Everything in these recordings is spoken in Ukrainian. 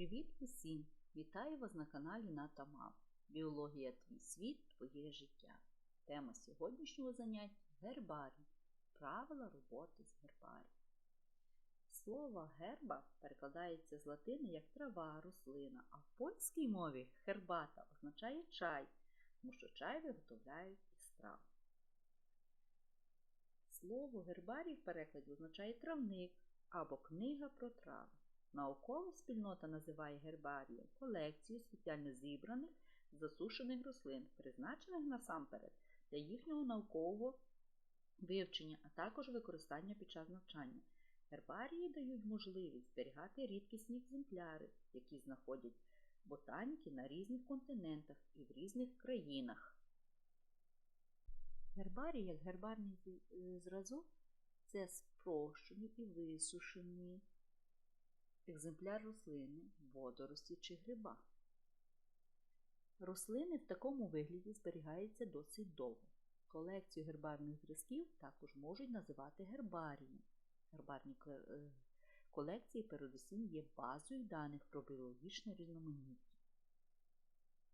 Привіт усім! Вітаю вас на каналі Ната Мав. Біологія Твій світ, Твоє життя. Тема сьогоднішнього заняття гербарій. Правила роботи з гербарієм. Слово герба перекладається з латини як трава, рослина, а в польській мові гербата означає чай, тому що чай виготовляють із трав. Слово гербарій в перекладі означає травник або книга про трави. Наукова спільнота називає гербарієм колекцію спеціально зібраних засушених рослин, призначених насамперед для їхнього наукового вивчення, а також використання під час навчання. Гербарії дають можливість зберігати рідкісні екземпляри, які знаходять ботаніки на різних континентах і в різних країнах. Гербарій, як гербарний зразок, це спрощений і висушений екземпляр рослини, водорості чи гриба. Рослини в такому вигляді зберігаються досить довго. Колекцію гербарних зразків також можуть називати гербарієм. Гербарні колекції, передусім, є базою даних про біологічне різноманіття.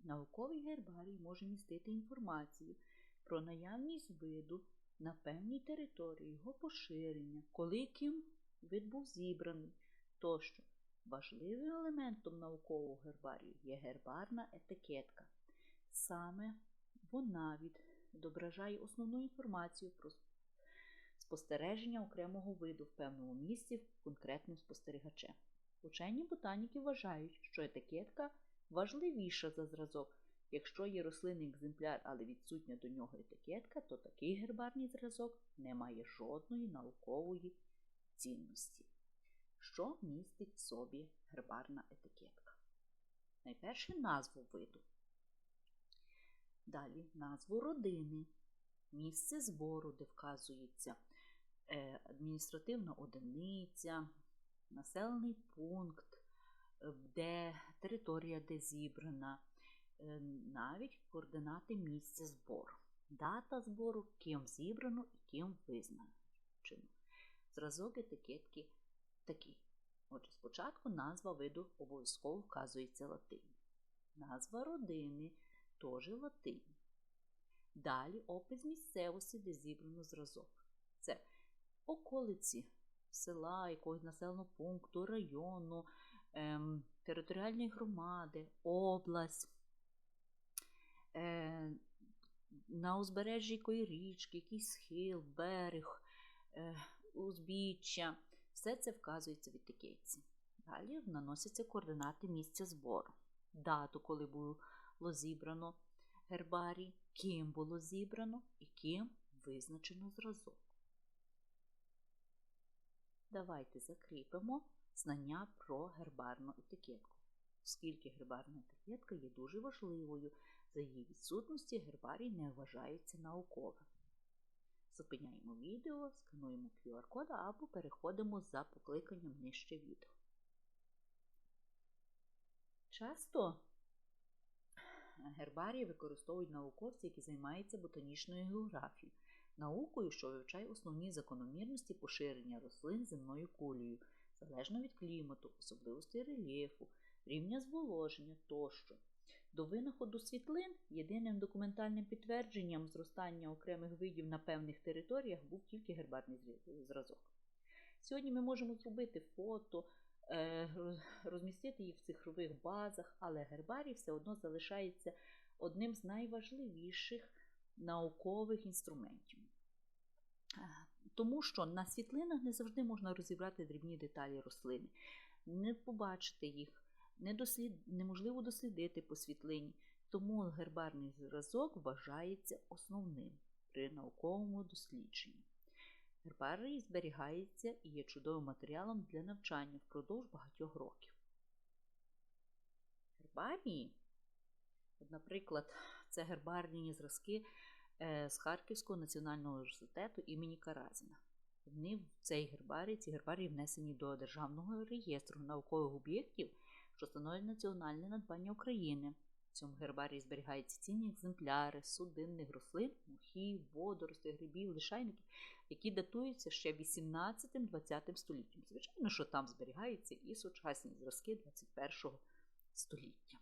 Науковий гербарій може містити інформацію про наявність виду на певній території, його поширення, коли ким вид був зібраний тощо. Важливим елементом наукового гербарію є гербарна етикетка. Саме вона відображає основну інформацію про спостереження окремого виду в певному місці конкретним спостерігачем. Учені ботаніки вважають, що етикетка важливіша за зразок. Якщо є рослинний екземпляр, але відсутня до нього етикетка, то такий гербарний зразок не має жодної наукової цінності. Що містить в собі гербарна етикетка? Найперше назву виду. Далі назву родини, місце збору, де вказується е, адміністративна одиниця, населений пункт, е, де територія, де зібрана, е, навіть координати місця збору, дата збору, ким зібрано і ким визначено. Зразок етикетки такий. Отже, спочатку назва виду обов'язково вказується латині. Назва родини теж латині. Далі опис місцевості, де зібрано зразок. Це околиці села, якогось населеного пункту, району, ем, територіальної громади, область, е, на узбережжі якої річки, якийсь схил, берег, е, узбіччя. Все це вказується в етикетці. Далі наносяться координати місця збору, дату, коли було зібрано гербарій, ким було зібрано і ким визначено зразок. Давайте закріпимо знання про гербарну етикетку. Оскільки гербарна етикетка є дуже важливою, за її відсутності гербарій не вважається науковим. Зупиняємо відео, скануємо QR-код або переходимо за покликанням нижче відео. Часто гербарії використовують науковці, які займаються ботанічною географією, наукою, що вивчає основні закономірності поширення рослин земною кулею, залежно від клімату, особливостей рельєфу, рівня зволоження тощо. До винаходу світлин єдиним документальним підтвердженням зростання окремих видів на певних територіях був тільки гербарний зразок. Сьогодні ми можемо зробити фото, е, розмістити їх в цифрових базах, але гербарій все одно залишається одним з найважливіших наукових інструментів. Тому що на світлинах не завжди можна розібрати дрібні деталі рослини, не побачити їх недослід... неможливо дослідити по світлині, тому гербарний зразок вважається основним при науковому дослідженні. Гербарій зберігається і є чудовим матеріалом для навчання впродовж багатьох років. Гербарії, наприклад, це гербарні зразки е, з Харківського національного університету імені Каразіна. Вони в цей гербарій, ці гербарії внесені до Державного реєстру наукових об'єктів що становить національне надбання України. В цьому гербарії зберігаються цінні екземпляри судинних рослин, мухів, водоростей, грибів, лишайників, які датуються ще 18-20 століттям. Звичайно, що там зберігаються і сучасні зразки 21 століття.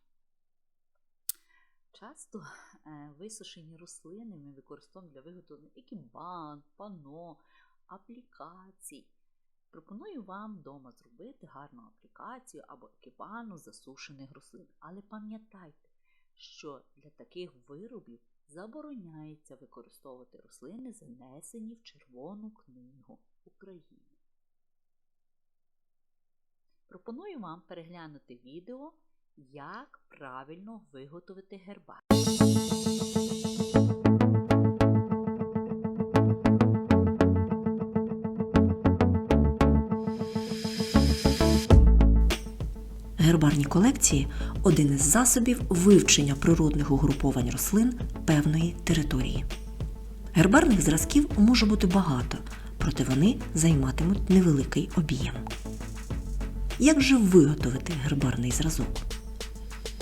Часто е, висушені рослини ми використовуємо для виготовлення екібан, пано, аплікацій. Пропоную вам вдома зробити гарну аплікацію або екібану засушених рослин. Але пам'ятайте, що для таких виробів забороняється використовувати рослини, занесені в Червону книгу України. Пропоную вам переглянути відео, як правильно виготовити гербар. Гербарні колекції один із засобів вивчення природних угруповань рослин певної території. Гербарних зразків може бути багато, проте вони займатимуть невеликий об'єм. Як же виготовити гербарний зразок?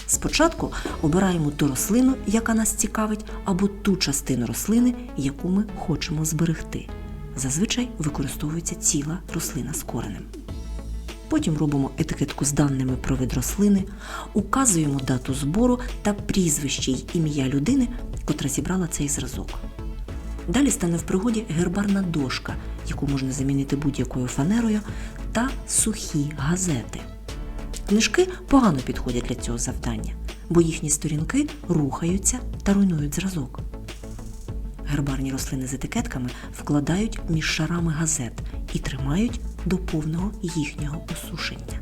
Спочатку обираємо ту рослину, яка нас цікавить, або ту частину рослини, яку ми хочемо зберегти. Зазвичай використовується ціла рослина з коренем. Потім робимо етикетку з даними про вид рослини, указуємо дату збору та прізвище й ім'я людини, котра зібрала цей зразок. Далі стане в пригоді гербарна дошка, яку можна замінити будь-якою фанерою, та сухі газети. Книжки погано підходять для цього завдання, бо їхні сторінки рухаються та руйнують зразок. Гербарні рослини з етикетками вкладають між шарами газет і тримають до повного їхнього осушення.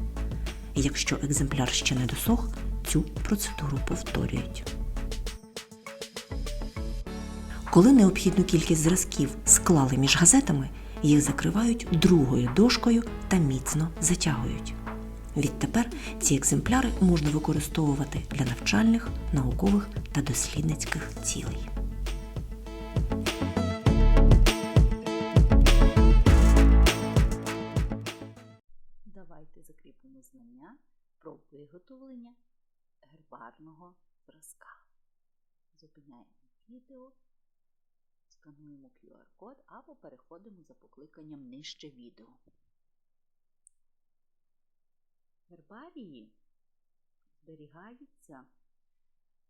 Якщо екземпляр ще не досох, цю процедуру повторюють. Коли необхідну кількість зразків склали між газетами, їх закривають другою дошкою та міцно затягують. Відтепер ці екземпляри можна використовувати для навчальних, наукових та дослідницьких цілей. Закріпимо знання про виготовлення гербарного зразка. Зупиняємо відео, скануємо QR-код або переходимо за покликанням нижче відео. Гербарії зберігаються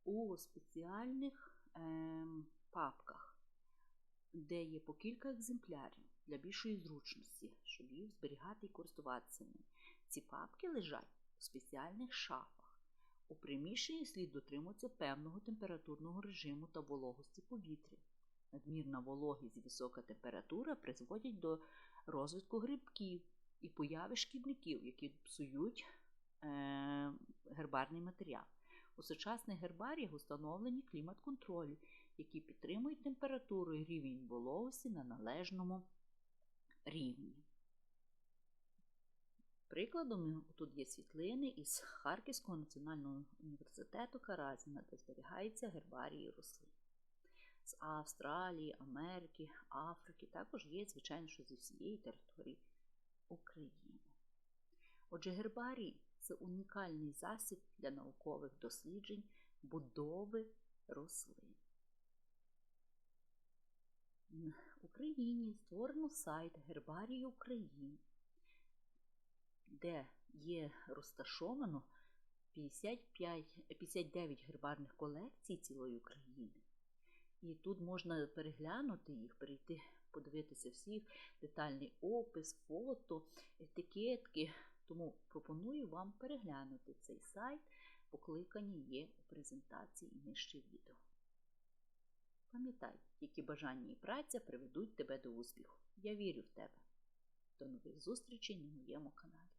у спеціальних ем, папках, де є по кілька екземплярів для більшої зручності, щоб їх зберігати і користуватися ними. Ці папки лежать у спеціальних шафах. У приміщенні слід дотримуватися певного температурного режиму та вологості повітря. Надмірна вологість і висока температура призводять до розвитку грибків і появи шкідників, які псують е, гербарний матеріал. У сучасних гербаріях установлені клімат-контролі, які підтримують температуру і рівень вологості на належному рівні. Прикладом тут є світлини із Харківського національного університету Каразіна, де зберігаються гербарії рослин. З Австралії, Америки, Африки, також є, звичайно, що зі всієї території України. Отже, гербарій це унікальний засіб для наукових досліджень будови рослин. В Україні створено сайт Гербарії України, де є розташовано 55, 59 гербарних колекцій цілої України. І тут можна переглянути їх, перейти, подивитися всіх, детальний опис, фото, етикетки. Тому пропоную вам переглянути цей сайт, покликані є у презентації і нижче відео. Пам'ятай, які бажання і праця приведуть тебе до успіху. Я вірю в тебе. До нових зустрічей на моєму каналі.